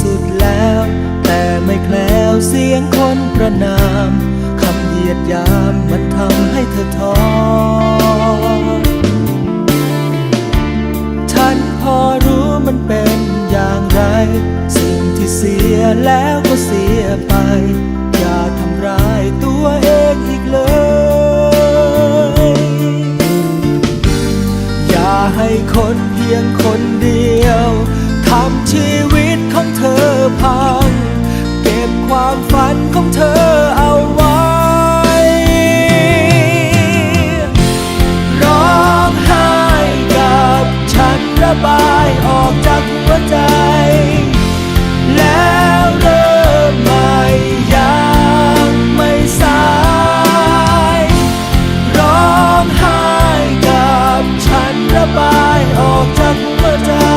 สุดแล้ว แต่ไม่แคล้วเสียงคนประนามคำเหยียดยามมันทำให้เธอท้อฉันพอรู้มันเป็นอย่างไร สิ่งที่เสียแล้วก็เสียไป อย่าทำร้ายตัวเองอีกเลย อย่าให้คนเพียงคนเดียวำพัง เก็บความฝันของเธอเอาไว้ ร้องไห้กับฉันระบายออกจากหัวใจ แล้วเริ่มม่ยังไม่สาย ร้องไห้กับฉันระบายออกจากหัวใจ